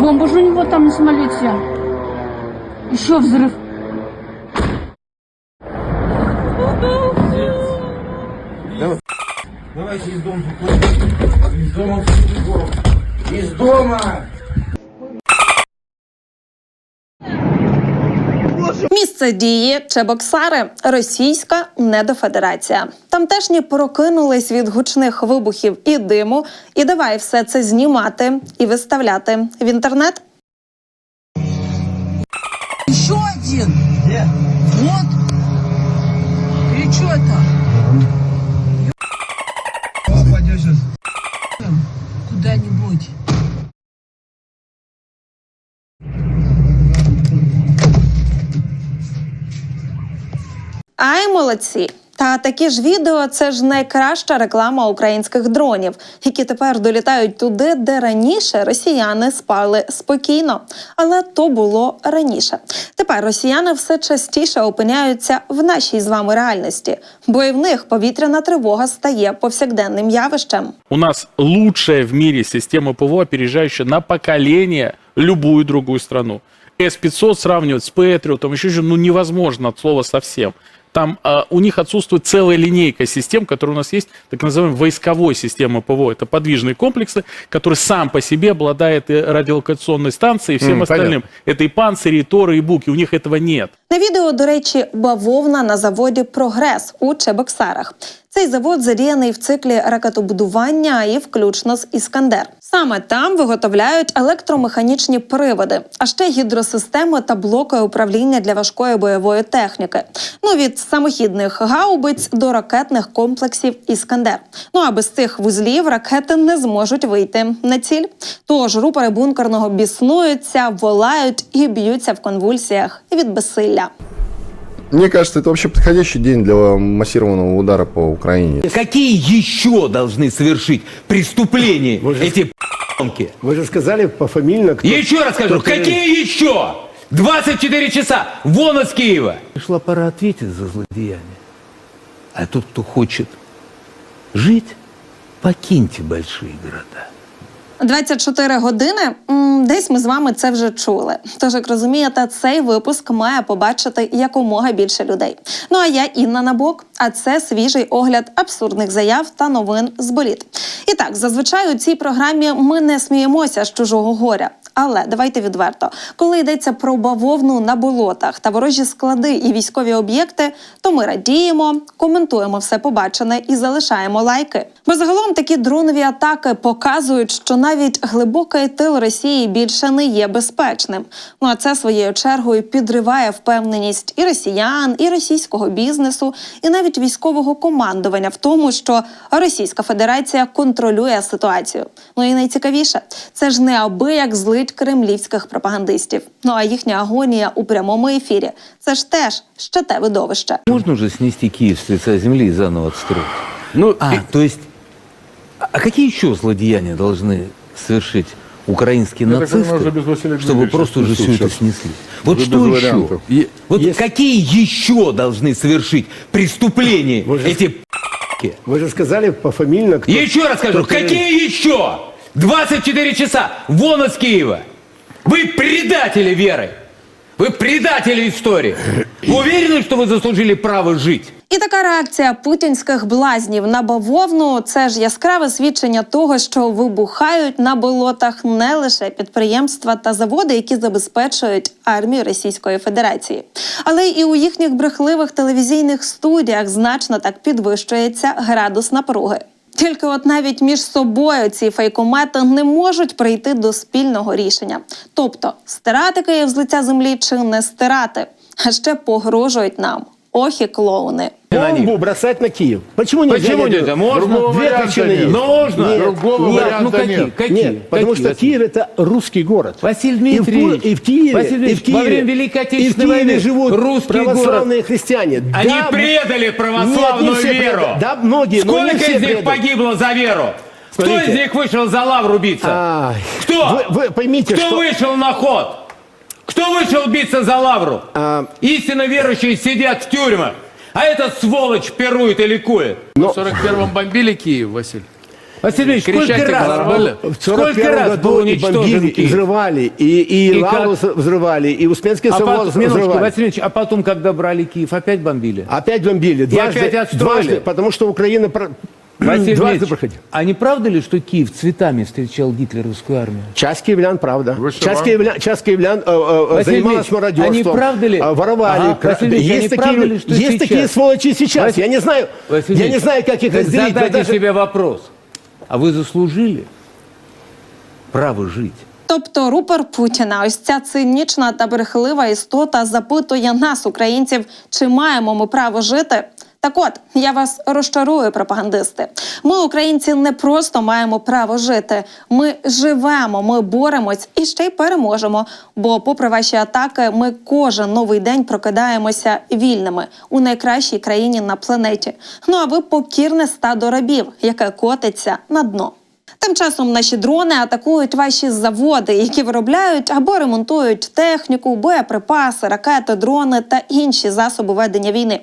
Бомба же у него там на самолете. Еще взрыв. Давайте из дома. Из дома. Из дома! Місце дії Чебоксари російська недофедерація. Тамтешні прокинулись від гучних вибухів і диму, і давай все це знімати і виставляти в інтернет. Ще один. Де? От. І это? Упадешь Ай, молодці! Та такі ж відео це ж найкраща реклама українських дронів, які тепер долітають туди, де раніше росіяни спали спокійно. Але то було раніше. Тепер росіяни все частіше опиняються в нашій з вами реальності, бо і в них повітряна тривога стає повсякденним явищем. У нас лучшая в мире система ПВО, опережающая на поколение любую другую страну. С-500 сравнивать с Патриотом, еще же, ну, невозможно от слова совсем. Там а, у них отсутствует целая линейка систем, которые у нас есть, так называемой войсковой системы ПВО. Это подвижные комплексы, которые сам по себе обладает и радиолокационной станцией, и всем М, остальным. Это и панцири, и торы, и буки. У них этого нет. На відео, до речі, бавовна на заводі Прогрес у Чебоксарах. Цей завод задіяний в циклі ракетобудування і включно з Іскандер. Саме там виготовляють електромеханічні приводи, а ще гідросистеми та блоки управління для важкої бойової техніки. Ну від самохідних гаубиць до ракетних комплексів Іскандер. Ну а без цих вузлів ракети не зможуть вийти на ціль. Тож рупори бункерного біснуються, волають і б'ються в конвульсіях від безсилля. Мне кажется, это вообще подходящий день для массированного удара по Украине. Какие еще должны совершить преступления Вы же- эти п***нки? Вы же сказали пофамильно, кто... Я еще раз скажу, кто террорист. какие еще? 24 часа, вон из Киева. Пришла пора ответить за злодеяние. А тот, кто хочет жить, покиньте большие города. 24 години. Десь ми з вами це вже чули. Тож, як розумієте, цей випуск має побачити якомога більше людей. Ну а я Інна Набок. А це свіжий огляд абсурдних заяв та новин з боліт. І так, зазвичай у цій програмі ми не сміємося з чужого горя. Але давайте відверто, коли йдеться про бавовну на болотах та ворожі склади і військові об'єкти, то ми радіємо, коментуємо все побачене і залишаємо лайки. Бо загалом такі дронові атаки показують, що навіть глибокий тил Росії більше не є безпечним. Ну а це своєю чергою підриває впевненість і росіян, і російського бізнесу, і навіть військового командування в тому, що Російська Федерація контролює ситуацію. Ну і найцікавіше, це ж не аби як злить кремлівських пропагандистів. Ну а їхня агонія у прямому ефірі це ж теж ще те видовище. Можно уже снести Киев с лица земли и заново отстроить? Ну, А, то есть, а какие еще злодеяния должны совершить украинские Я так понимаю, нацисты, уже без Василия чтобы Дмитриевича просто уже все спустил это сейчас. снесли? Вот Уже что без еще? вариантов. И- вот Есть- какие еще должны совершить преступления Вы же- эти п***ки? Вы же сказали пофамильно, кто... Я еще раз скажу, кто террорист. какие еще? 24 часа, вон из Киева. Вы предатели веры. Вы предатели истории. Вы уверены, что вы заслужили право жить? І така реакція путінських блазнів на бавовну це ж яскраве свідчення того, що вибухають на болотах не лише підприємства та заводи, які забезпечують армію Російської Федерації, але і у їхніх брехливих телевізійних студіях значно так підвищується градус напруги. Тільки от навіть між собою ці фейкомети не можуть прийти до спільного рішення, тобто стирати Київ з лиця землі чи не стирати, а ще погрожують нам. Охі клоуни. Бомбу бросать на Киев. Почему нельзя? Почему нельзя? Можно? Другого Две варианта причины нет. есть. Нужно. Нет, Другого нет, варианта ну какие? нет. Какие? Нет, потому Какие, что Киев это русский город. Василий И в, Дмитриевич, и в Киеве, Василий и в Дмитриевич, Киеве, во время Великой и в Отечественной Киеве войны живут русский православные город. христиане. Они Да, предали Нет, православную не все веру. предали. Да, многие, но не Сколько все из них предали. погибло за веру? Кто Смотрите. из них вышел за лавру биться? Ай, Кто? Вы, вы поймите, Кто что... вышел на ход? Кто вышел биться за лавру? А- Истинно верующие сидят в тюрьмах. А этот сволочь пирует и ликует. В 41-м бомбили Киев, Василий. Василий Ильич, сколько раз, нормально? был, В сколько 41 раз был году и уничтожен бомбили, и Киев? взрывали, и, и, И Лавру как? взрывали, и Успенский А собор потом, взрывали. Василий Ильич, а потом, когда брали Киев, опять бомбили? Опять бомбили. Дважды, опять отстроили. дважды, потому что Украина Василий дважды Ильич, проходила. а не правда ли, что Киев цветами встречал гитлеровскую армию? Часть киевлян, правда. Вышивал. Часть киевлян, часть киевлян э, э, Василий занималась Ильич, мародерством. они правда ли- э, Воровали. Ага, кра- Василий Ильич, есть они такие, правда ли, что есть сейчас? такие сволочи и сейчас. Василий- Я не знаю, Василий я не Ильич, знаю, как их так разделить. но Задайте даже- себе вопрос. А вы заслужили право жить? Тобто рупор Путіна, ось ця цинічна та брехлива істота запитує нас, українців, чи маємо ми право жити. Так от я вас розчарую, пропагандисти. Ми, українці, не просто маємо право жити. Ми живемо, ми боремось і ще й переможемо. Бо, попри ваші атаки, ми кожен новий день прокидаємося вільними у найкращій країні на планеті. Ну а ви покірне стадо рабів, яке котиться на дно. Тим часом наші дрони атакують ваші заводи, які виробляють або ремонтують техніку, боєприпаси, ракети, дрони та інші засоби ведення війни.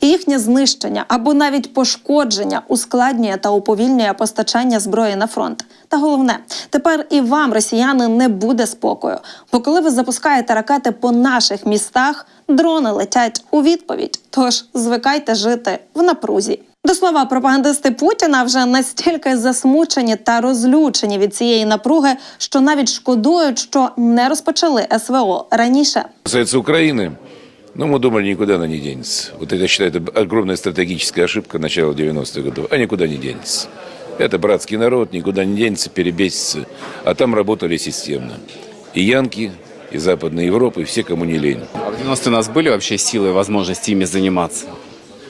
І їхнє знищення або навіть пошкодження ускладнює та уповільнює постачання зброї на фронт. Та головне, тепер і вам, росіяни, не буде спокою. Бо коли ви запускаєте ракети по наших містах, дрони летять у відповідь. Тож звикайте жити в напрузі. До слова, пропагандисти Путіна вже настільки засмучені та розлючені від цієї напруги, що навіть шкодують, що не розпочали СВО раніше. касается Украины, ну, мы думали, никуда она не денется. Вот это, я считаю, это огромная стратегическая ошибка начала 90-х годов. А никуда не денется. Это братский народ, никуда не денется, перебесится. А там работали системно. И Янки, и Западная Европа, и все, кому не лень. А в 90-е у нас были вообще силы и возможности ими заниматься?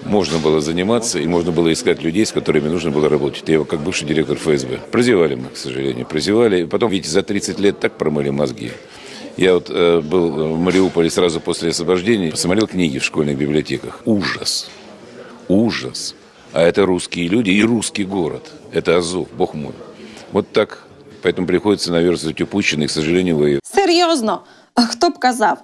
Можно было заниматься, и можно было искать людей, с которыми нужно было работать. Я как бывший директор ФСБ. Прозевали мы, к сожалению, прозевали. Потом, видите, за 30 лет так промыли мозги. Я вот э, был в Мариуполе сразу после освобождения, посмотрел книги в школьных библиотеках. Ужас. Ужас. А это русские люди и русский город. Это Азов, бог мой. Вот так. Поэтому приходится наверстывать упущенные, к сожалению, воевать. Серйозно, А хто б казав?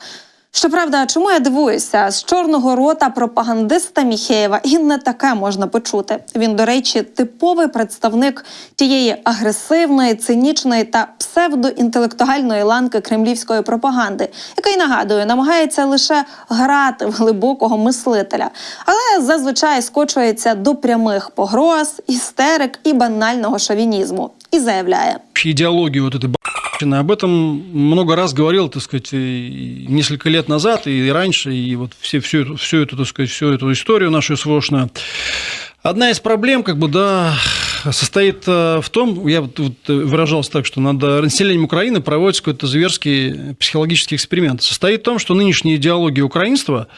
Щоправда, чому я дивуюся? З чорного рота пропагандиста Міхеєва і не таке можна почути. Він, до речі, типовий представник тієї агресивної, цинічної та псевдоінтелектуальної ланки кремлівської пропаганди, який нагадую, намагається лише грати в глибокого мислителя, але зазвичай скочується до прямих погроз, істерик і банального шовінізму. І заявляє. идеологию вот этой. Об этом много раз говорил, так сказать, несколько лет назад, и раньше, и вот все, всю, всю эту, так сказать, всю эту историю нашу СВОшную. Одна из проблем, как бы, да, состоит э, в том, я вот, вот выражался так, что над населением Украины проводится какой-то зверский психологический эксперимент. Состоит в том, что нынешняя идеология украинства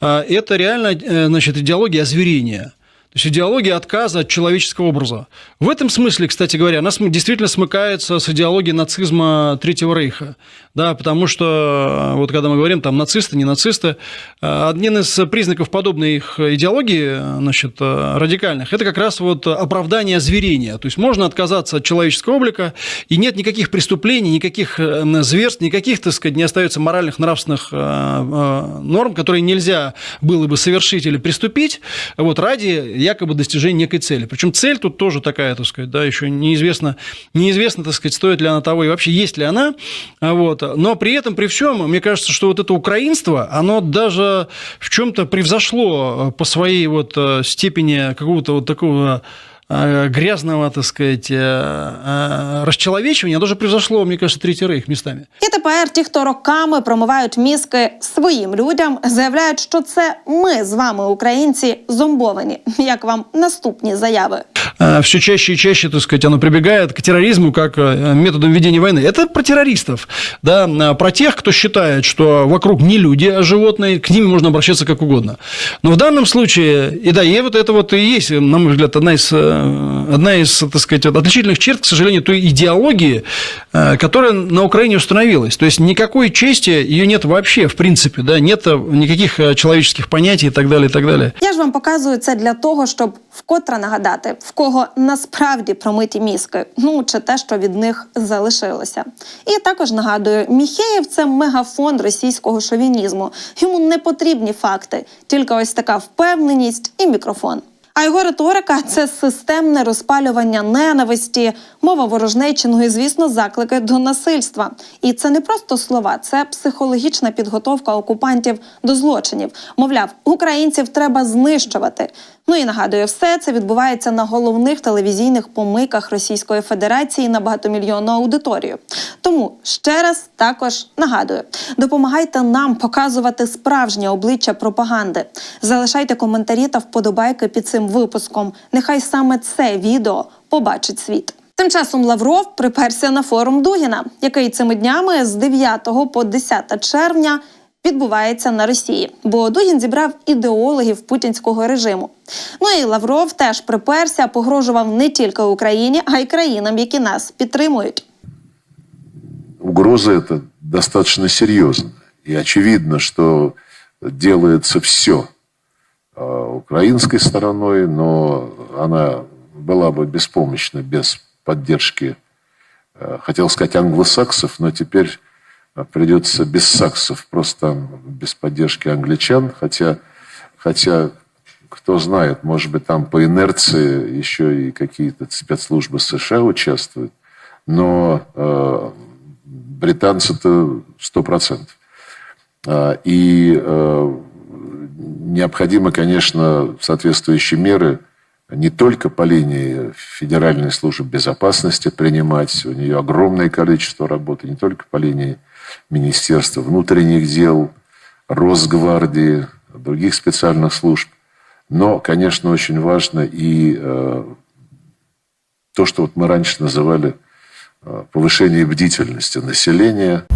э, – это реально, э, значит, идеология озверения. То есть идеология отказа от человеческого образа. В этом смысле, кстати говоря, она действительно смыкается с идеологией нацизма Третьего Рейха. Да, потому что, э, вот когда мы говорим, там, нацисты, не нацисты, э, один из признаков подобной их идеологии, э, значит, радикальных, это как раз вот оправдание озверения. То есть можно отказаться от человеческого облика, и нет никаких преступлений, никаких зверств, никаких, так сказать, не остается моральных, нравственных норм, которые нельзя было бы совершить или приступить, вот, ради якобы достижения некой цели. Причем цель тут тоже такая, так сказать, да, еще неизвестно, неизвестно, так сказать, стоит ли она того и вообще есть ли она, вот. Но при этом, при всем, мне кажется, что вот это украинство, оно даже в чем-то превзошло по своей вот э, степени какого-то вот такого грязного, так сказать, э, э, расчеловечивания, оно даже превзошло, мне кажется, Третий Рейх местами. І тепер ті, хто роками промивають мізки своїм людям, заявляють, що це ми з вами, українці, зомбовані. Як вам наступні заяви? все чаще и чаще, так сказать, оно прибегает к терроризму как э, методом ведения войны. Это про террористов, да, а про тех, кто считает, что вокруг не люди, а животные, к ним можно обращаться как угодно. Но в данном случае, и да, и вот это вот и есть, на мой взгляд, одна из, э, одна из, так сказать, вот отличительных черт, к сожалению, той идеологии, э, которая на Украине установилась. То есть никакой чести ее нет вообще, в принципе, да, нет никаких э, человеческих понятий и так далее, и так далее. Я ж вам показую це для того, щоб вкотре нагадати, в кого насправді промиті мізки, ну чи те, що від них залишилося. І також нагадую, Міхеєв це мегафон російського шовінізму. Йому не потрібні факти, тільки ось така впевненість і мікрофон. А його риторика це системне розпалювання ненависті, мова ворожнечі, ну і звісно, заклики до насильства. І це не просто слова, це психологічна підготовка окупантів до злочинів. Мовляв, українців треба знищувати. Ну і нагадую, все це відбувається на головних телевізійних помийках Російської Федерації на багатомільйонну аудиторію. Тому ще раз також нагадую: допомагайте нам показувати справжнє обличчя пропаганди. Залишайте коментарі та вподобайки під цим випуском. Нехай саме це відео побачить світ. Тим часом Лавров приперся на форум Дугіна, який цими днями з 9 по 10 червня відбувається на Росії, бо Дугін зібрав ідеологів путінського режиму. Ну і Лавров теж приперся, погрожував не тільки Україні, а й країнам, які нас підтримують. угроза эта достаточно серьезная. И очевидно, что делается все украинской стороной, но она была бы беспомощна без поддержки, э, хотел сказать, англосаксов, но теперь э, Придется без саксов, просто без поддержки англичан, хотя, хотя кто знает, может быть, там по инерции еще и какие-то спецслужбы США участвуют, но э, британцы-то сто процентов. А, И э, необходимо, конечно, соответствующие меры не только по линии Федеральной службы безопасности принимать, у нее огромное количество работы, не только по линии Министерства внутренних дел, Росгвардии, других специальных служб, но, конечно, очень важно и э, то, что вот мы раньше называли э, повышение бдительности населения.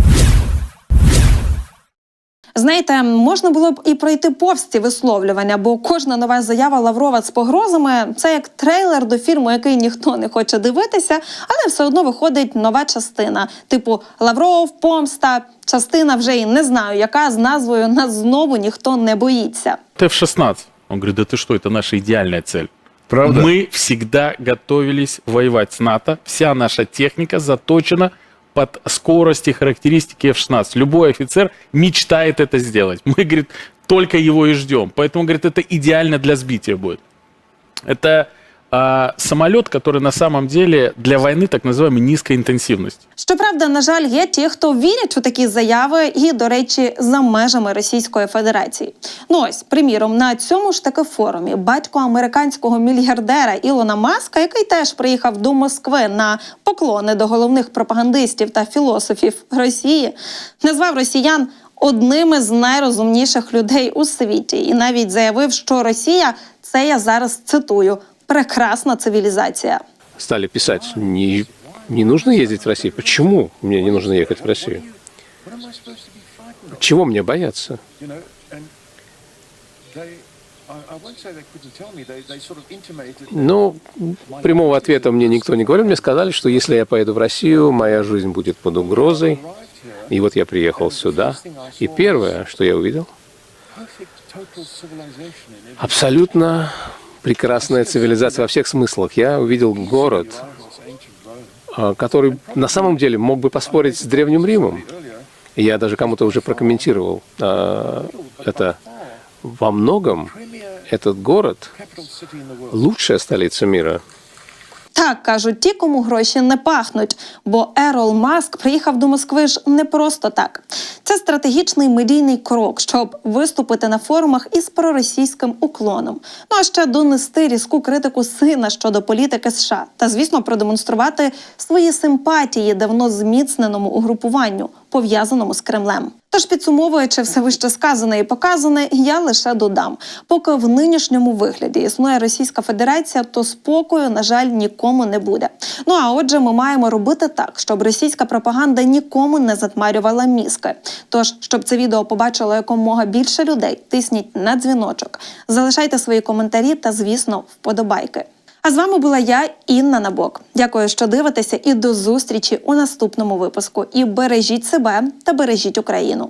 Знаєте, можна було б і пройти повз ці висловлювання, бо кожна нова заява Лаврова з погрозами це як трейлер до фільму, який ніхто не хоче дивитися, але все одно виходить нова частина, типу Лавров, помста. Частина вже й не знаю, яка з назвою нас знову ніхто не боїться. F-16. Он говорит, да ты что, это наша идеальная цель. Правда? Мы всегда готовились воевать с НАТО. Вся наша техника заточена под скорость и характеристики F-16. Любой офицер мечтает это сделать. Мы, говорит, только его и ждем. Поэтому, говорит, это идеально для сбития будет. Это а, самолет, который на самом деле для войны так называемой низкой интенсивности. Щоправда, на жаль, є ті, хто вірять у такі заяви, і, до речі, за межами Російської Федерації. Ну ось, приміром, на цьому ж таки форумі батько американського мільярдера Ілона Маска, який теж приїхав до Москви на поклони до головних пропагандистів та філософів Росії, назвав росіян. Одними з найрозумніших людей у світі, і навіть заявив, що Росія це я зараз цитую прекрасна цивілізація. Стали писать, не, не нужно ездить в Россию. Почему мне не нужно ехать в Россию? Чего мне бояться? Ну, прямого ответа мне никто не говорил. Мне сказали, что если я поеду в Россию, моя жизнь будет под угрозой. И вот я приехал сюда. И первое, что я увидел, абсолютно прекрасная цивилизация во всех смыслах. Я увидел город, а, который на самом деле мог бы поспорить с Древним Римом. И я даже кому-то уже прокомментировал а, это. Во многом этот город лучшая столица мира. так кажуть ті, кому гроші не пахнуть. Бо Ерол Маск приїхав до Москви ж не просто так. Це стратегічний медійний крок, щоб виступити на форумах із проросійським уклоном. Ну а ще донести різку критику сина щодо політики США та, звісно, продемонструвати свої симпатії давно зміцненому угрупуванню, пов'язаному з Кремлем. Тож підсумовуючи все вище сказане і показане, я лише додам: поки в нинішньому вигляді існує Російська Федерація, то спокою, на жаль, нікому не буде. Ну а отже, ми маємо робити так, щоб російська пропаганда нікому не затмарювала мізки. Тож, щоб це відео побачило якомога більше людей, тисніть на дзвіночок, залишайте свої коментарі та, звісно, вподобайки. А з вами була я, Інна Набок. Дякую, що дивитеся, і до зустрічі у наступному випуску. І бережіть себе та бережіть Україну.